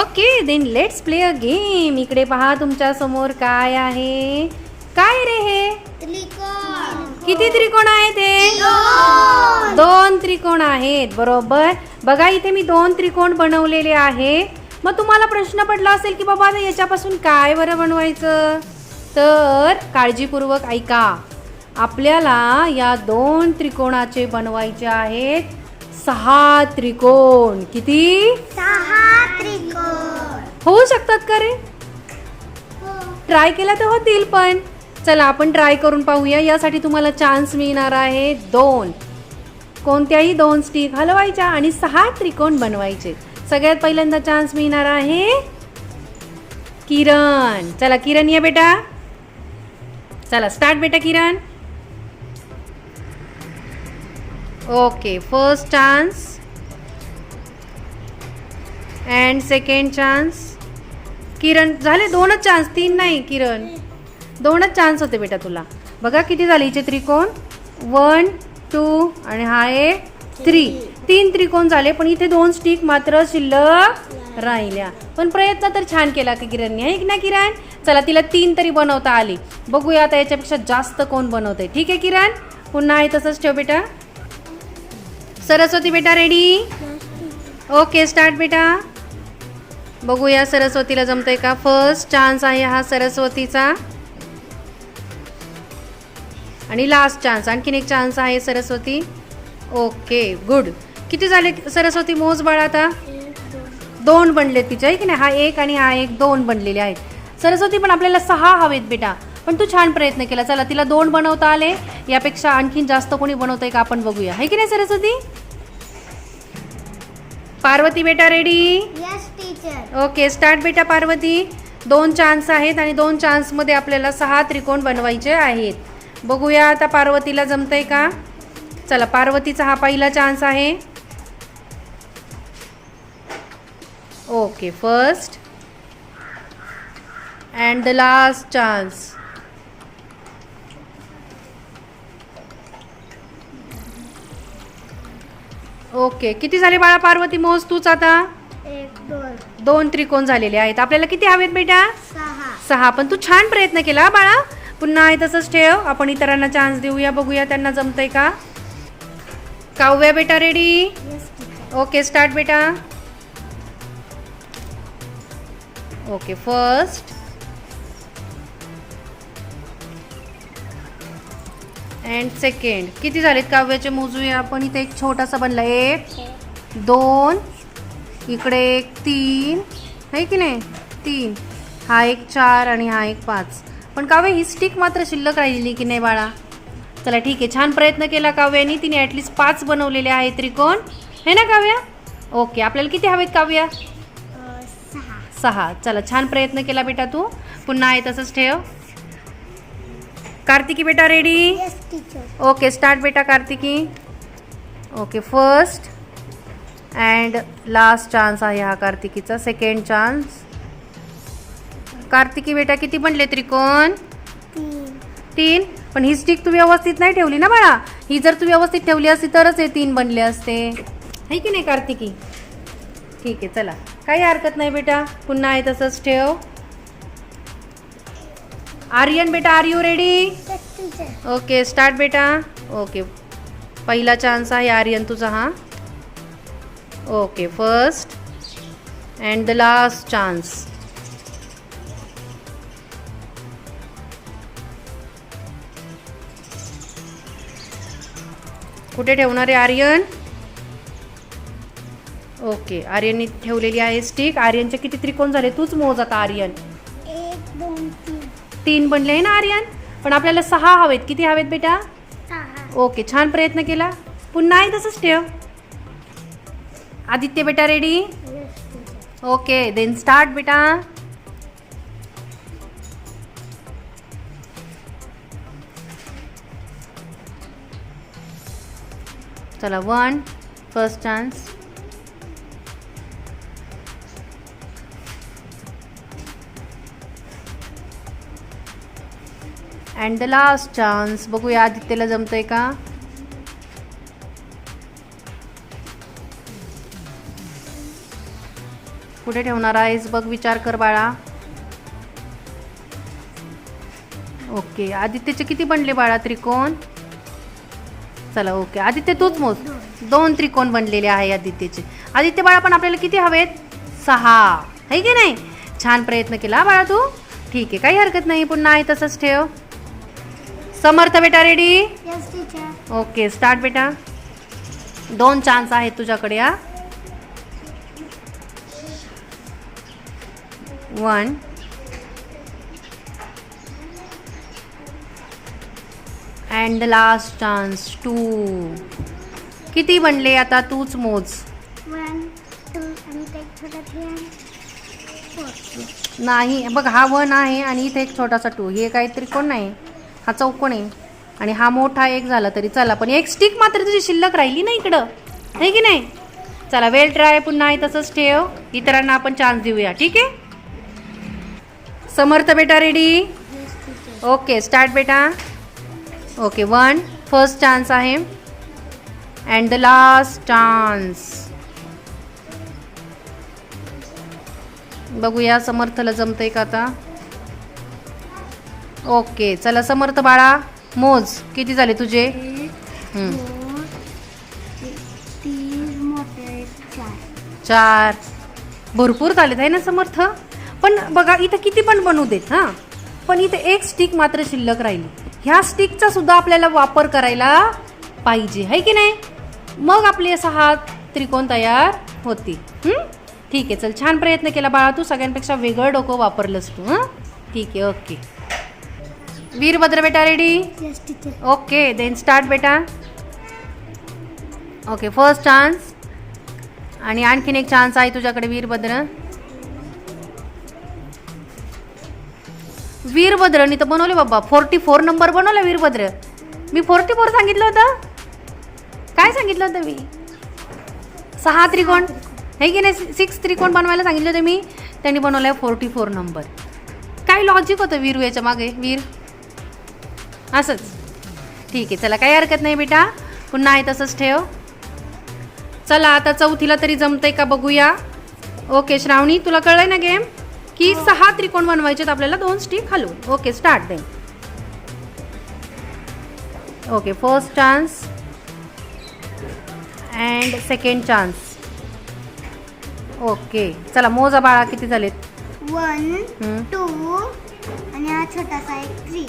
okay then let's play a game इकडे पहा तुमच्यासमोर काय आहे. काय रे हे? किती त्रिकोण आहेत ते दोन. त्रिकोण आहेत बरोबर. बघा इथे मी दोन त्रिकोण बनवलेले आहे. मग तुम्हाला प्रश्न पडला असेल की बाबा आता याच्यापासून काय बरं बनवायचं? तर काळजीपूर्वक ऐका. आपल्याला या दोन त्रिकोणाचे बनवायचे आहेत. सहा त्रिकोण. किती? होऊ शकतात का रे? ट्राय केला तर होतील पण. चला आपण ट्राय करून पाहूया. यासाठी तुम्हाला चान्स मिळणार आहे दोन. कोणत्याही दोन स्टिक हलवायच्या आणि सहा त्रिकोण बनवायचे. सगळ्यात पहिल्यांदा चान्स मिळणार आहे किरण. चला किरण ये बेटा. चला स्टार्ट बेटा Kiran. Okay first chance and second chance Kiran. झाले दोनच चान्स तीन नाही किरण. दोनच चान्स होते बेटा तुला. बघा किती झाले हिचे त्रिकोण. वन टू आणि हा एक थ्री तीन त्रिकोण झाले पण इथे दोन स्टिक मात्र शिल्लक राहिल्या. पण प्रयत्न तर छान केला की किरणने. आहे की ना किरण? चला तिला तीन तरी बनवता आली. बघूया आता याच्यापेक्षा जास्त कोण बनवते ठीक आहे किरण? पुन्हा आहे तसंच ठेव बेटा. सरस्वती बेटा रेडी ओके स्टार्ट बेटा. बघूया सरस्वतीला जमतंय का? फर्स्ट चान्स आहे हा सरस्वतीचा. आणि लास्ट चान्स आणखीन एक चान्स आहे सरस्वती. ओके गुड किती झाले सरस्वती मोज बाळा आता? दोन बनले तिचे आहे की नाही? हा एक आणि हा एक दोन बनलेले आहेत. सरस्वती पण आपल्याला सहा हवेत बेटा. पण तू छान प्रयत्न केला. चला तिला दोन बनवता आले. यापेक्षा आणखीन जास्त कोणी बनवतंय का आपण बघूया. आहे की नाही सरस्वती? पार्वती बेटा रेडी ओके स्टार्ट बेटा पार्वती. दोन चान्स आहेत आणि दोन चान्समध्ये आपल्याला सहा त्रिकोण बनवायचे आहेत. बघूया आता पार्वतीला जमतंय का? चला पार्वतीचा हा पहिला चान्स आहे. Okay first and the last chance okay किती झाले बाळा पार्वती? मोज तूच आता. एक दोन. दोन त्रिकोण झालेले आहेत. आपल्याला किती हवेत बेटा? सहा. सहा. पण तू छान प्रयत्न केला बाळा. पुन्हा आहे तसंच ठेव. आपण इतरांना चान्स देऊया बघूया त्यांना जमतंय का? काव्या बेटा रेडी ओके स्टार्ट बेटा. ओके फर्स्ट अँड सेकंड किती झालेत काव्याचे? मोजूया आपण. इथे एक छोटासा बनला. एक. दोन इकडे एक तीन आहे की नाही? तीन. हा एक चार आणि हा एक पाच. पण काव्य ही स्टिक मात्र शिल्लक राहिली की नाही बाळा? चला ठीक आहे छान प्रयत्न केला काव्यानी. तिने ॲटलिस्ट पाच बनवलेले आहेत त्रिकोण. है ना काव्या? ओके आपल्याला किती हवेत काव्या? सहा. सहा. चला छान प्रयत्न केला बेटा तू. पुन्हा आहे तसंच ठेव. कार्तिकी बेटा रेडी ओके स्टार्ट बेटा Kartiki. Okay first and last chance आहे हा कार्तिकीचा सेकंड चान्स कार्तिकी बेटा किती बनले त्रिकोण? तीन. तीन? पण ही स्टिक तू व्यवस्थित नाही ठेवली ना बाळा. ही जर तू व्यवस्थित ठेवली असती तरच हे तीन बनले असते. है की नाही कार्तिकी? ठीक आहे चला. काही हरकत नाही बेटा. पुन्हा आहे तसंच ठेव. आर्यन बेटा are you ready okay start बेटा. ओके पहिला चान्स आहे आर्यन तुझा हा. Okay first and the last chance कुठे ठेवणार आहे आर्यन? ओके आर्यननी ठेवलेली आहे स्टिक आर्यनचे किती त्रिकोण झाले? तूच मोज आता आर्यन. एक दोन तीन. बनले आहे ना आर्यन? पण आपल्याला सहा हवेत. किती हवेत बेटा? ओके छान प्रयत्न केला. पुन्हा आहे तसंच ठेव. आदित्य बेटा रेडी ओके देन स्टार्ट बेटा. चला one first chance and the last chance बघूया आदित्यला जमतंय का? कुठे ठेवणार आहेस बघ विचार कर बाळा. ओके आदित्यचे किती बनले बाळा त्रिकोण? चला ओके. आदित्य तूच मोज. दोन त्रिकोण बनलेले आहे आदित्यचे. आदित्य बाळा पण आपल्याला किती हवेत? सहा. आहे की नाही? छान प्रयत्न केला बाळा तू. ठीक आहे काही हरकत नाही पुन्हा आहे तसंच ठेव. समर्थ बेटा रेडी ओके स्टार्ट बेटा. दोन चान्स आहेत तुझ्याकडे हा. One. And the last chance two किती बनले आता तूच मोज? नाही बघ हा वन आहे आणि इथे एक छोटासा टू हे काही त्रिकोण नाही हा चौकोन आहे? आणि हा मोठा एक झाला तरी चला पण एक स्टिक मात्र तुझी शिल्लक राहिली ना इकडं. आहे की नाही? चला वेल ट्राय पुन्हा आहे तसंच ठेव. इतरांना आपण चान्स देऊया ठीक आहे? समर्थ बेटा रेडी ओके स्टार्ट बेटा. ओके वन फर्स्ट चान्स आहे. अँड द लास्ट चान्स बघूया समर्थला जमतंय का आता? ओके चला समर्थ बाळा मोज किती झाले तुझे? चार. भरपूर झालेत आहे ना समर्थ? पण बघा इथं किती पण बनवू देत हां. पण इथे एक स्टिक मात्र शिल्लक राहिली. ह्या स्टिकचा सुद्धा आपल्याला वापर करायला पाहिजे आहे की नाही? मग आपले सहा त्रिकोण तयार होतील हं? ठीक आहे चल छान प्रयत्न केला बाळा तू. सगळ्यांपेक्षा वेगळं डोकं वापरलंस तू हां? ठीक आहे ओके. वीरभद्र बेटा रेडी ओके देन स्टार्ट बेटा. ओके फर्स्ट चान्स आणि आणखीन एक चान्स आहे तुझ्याकडे वीरभद्र. वीरभद्रनी तर बनवले बाबा. फोर्टी फोर नंबर बनवला वीरभद्र. मी फोर्टी फोर सांगितलं होतं. काय सांगितलं होतं मी? सहा त्रिकोण. हे की नाही? सिक्स त्रिकोण बनवायला सांगितलं होतं मी. त्यांनी बनवलं फोर्टी फोर नंबर काय लॉजिक होतं वीर याच्या मागे? वीर? असंच. ठीक आहे चला काही हरकत नाही बेटा. पुन्हा आहे तसंच ठेव. चला आता चौथीला तरी जमतंय का बघूया. ओके श्रावणी तुला कळलंय ना गेम की सहा त्रिकोण बनवायचे आपल्याला दोन स्टिक हलवून okay start they okay first chance and second chance okay चला मोजा बाळा किती झालेत? वन. टू आणि हा छोटासा एक थ्री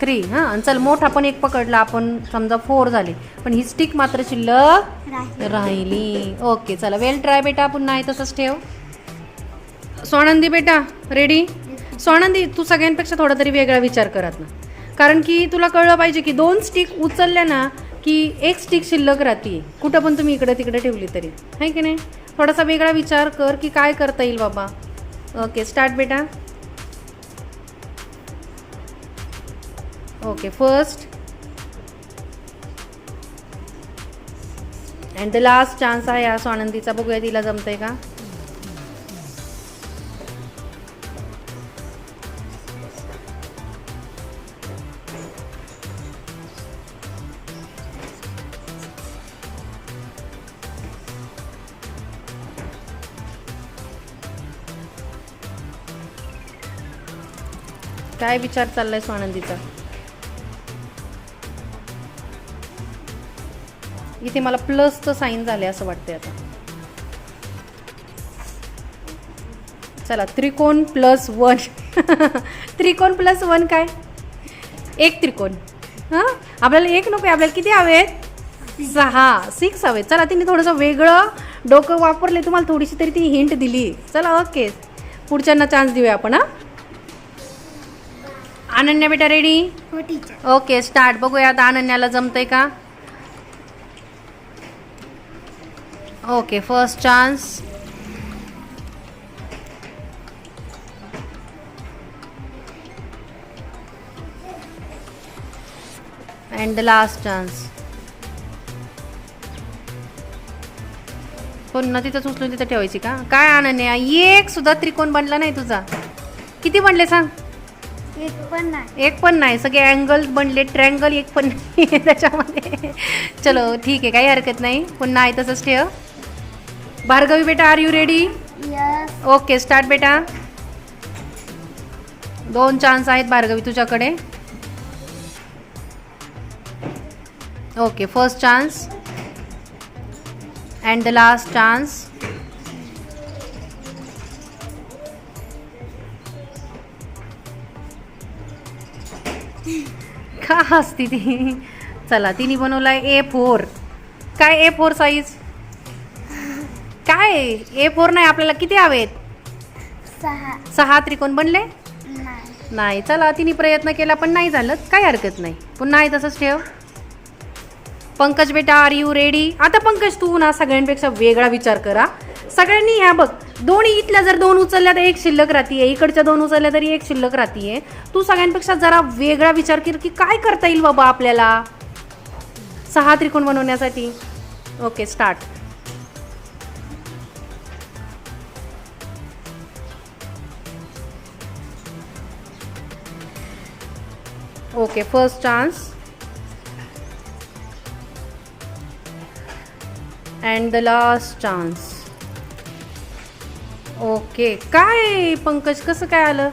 थ्री हां? आणि चल मोठा पण एक पकडला. आपण समजा फोर झाले. पण ही स्टिक मात्र शिल्लक राहील. राहिली. ओके चला वेल ट्राय बेटा पुन्हा आहे तसंच ठेव. सोनंदी बेटा रेडी सोनंदी तू सगळ्यांपेक्षा थोडा तरी वेगळा विचार करत ना. कारण की तुला कळलं पाहिजे की दोन स्टिक उचलल्या ना की एक स्टिक शिल्लक राहते कुठं पण तुम्ही इकडे तिकडे ठेवली तरी. आहे की नाही? थोडासा वेगळा विचार कर की काय करता येईल बाबा. ओके स्टार्ट बेटा. Okay first and the last chance आहे या स्वानंदीचा. बघूया तिला जमतंय का? काय विचार चाललाय स्वानंदीचा? इथे मला प्लसचं साईन झाले असं वाटतंय आता. चला त्रिकोण प्लस वन त्रिकोण प्लस वन काय? एक त्रिकोण. हां? आपल्याला एक नको आहे आपल्याला किती हवेत? सहा. सिक्स हवेत. चला तिने थोडंसं वेगळं डोकं वापरले तुम्हाला थोडीशी तरी ती हिंट दिली. चला ओके पुढच्यांना चान्स देऊया आपण हां? अनन्या बेटा रेडी हो टीचर ओके स्टार्ट बघूया आता अनन्याला जमतंय का? Okay first chance and the last chance पुन्हा तिथंच उचलून तिथं ठेवायची का? काय अनन्या? एक सुद्धा त्रिकोण बनला नाही तुझा. किती बनले सांग? एक पण नाही. एक पण नाही. सगळे अँगल बनले ट्रँगल एक पण नाही त्याच्यामध्ये. चलो ठीक आहे काही हरकत नाही. पुन्हा आहे तसंच ठेव. भार्गवी बेटा are you ready okay start बेटा. दोन चान्स आहेत भार्गवी तुझ्याकडे. Okay first chance and the last chance का हसती ती? चला तिने बनवलाय ए फोर काय ए फोर साईज काय? ए फोर नाही आपल्याला किती हवेत? सहा. सहा त्रिकोण बनले? नाही. नाही. चला तिने प्रयत्न केला पण नाही झालं. काही हरकत नाही. पुन्हा आहे तसंच ठेव. पंकज बेटा आर यू रेडी आता पंकज तू ना सगळ्यांपेक्षा वेगळा विचार करा. सगळ्यांनी ह्या बघ. दोन्ही इथल्या जर दोन उचलल्या तर एक शिल्लक राहतीये. इकडच्या दोन उचलल्या तरी एक शिल्लक राहतीये. तू सगळ्यांपेक्षा जरा वेगळा विचार कर की काय करता येईल बाबा आपल्याला? सहा त्रिकोण बनवण्यासाठी. Okay start okay first chance and the last chance okay. काय पंकज कसं काय आलं?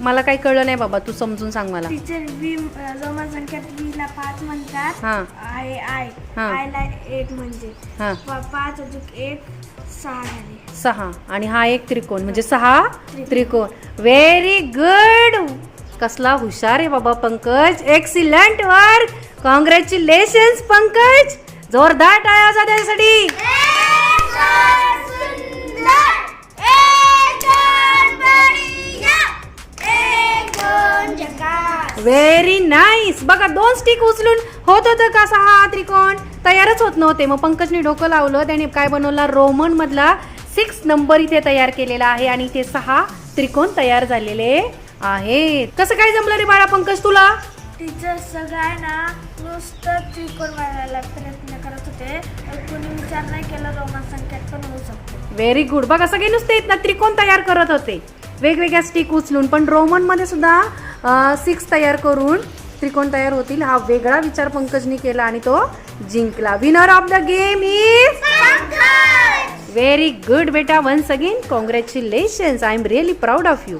मला काही कळलं नाही बाबा तू समजून सांग मला. टीचर वी जमा संख्यात वीला पाच म्हणतात. हां. आय आय हां. आयला एक म्हणजे. हां. प- पाच अजून एक सहा झाले. सहा. आणि हा एक त्रिकोण म्हणजे सहा त्रिकोण. व्हेरी गुड कसला हुशार आहे बाबा Pankaj. Excellent work congratulations Pankaj. जोरदार टाळ्या वाजवा त्यासाठी. व्हेरी नाईस बघा दोन स्टिक उचलून होत होतं का सहा त्रिकोण? तयारच होत नव्हते. मग पंकजने डोकं लावलं. त्याने काय बनवला? रोमन मधला सिक्स नंबर इथे तयार केलेला आहे आणि इथे सहा त्रिकोण तयार झालेले आहेत. कसं काय जमलं रे बाळा पंकज तुला? टीचर सगळ्यांना नुसतं त्रिकोण बनवायला प्रयत्न करत होते. कोणी विचार नाही केला रोमन संख्यात पण होऊ शकतो. व्हेरी गुड बघा सगळे नुसते त्रिकोण तयार करत होते. वेगवेगळ्या स्टिक उचलून पण रोमनमध्ये सुद्धा सिक्स तयार करून त्रिकोण तयार होतील. हा वेगळा विचार पंकजनी केला आणि तो जिंकला. Winner of the game is very good बेटा once again congratulations I am really proud of you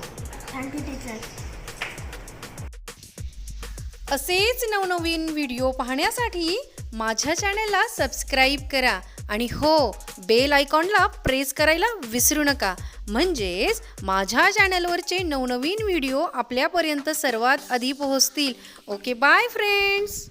असेच नवनवीन व्हिडिओ पाहण्यासाठी माझ्या चॅनलला सबस्क्राईब करा. आणि हो बेल आयकॉनला प्रेस करायला विसरू नका. म्हणजेच माझ्या चॅनलवरचे नवनवीन व्हिडिओ आपल्यापर्यंत सर्वात आधी पोहोचतील. Okay bye friends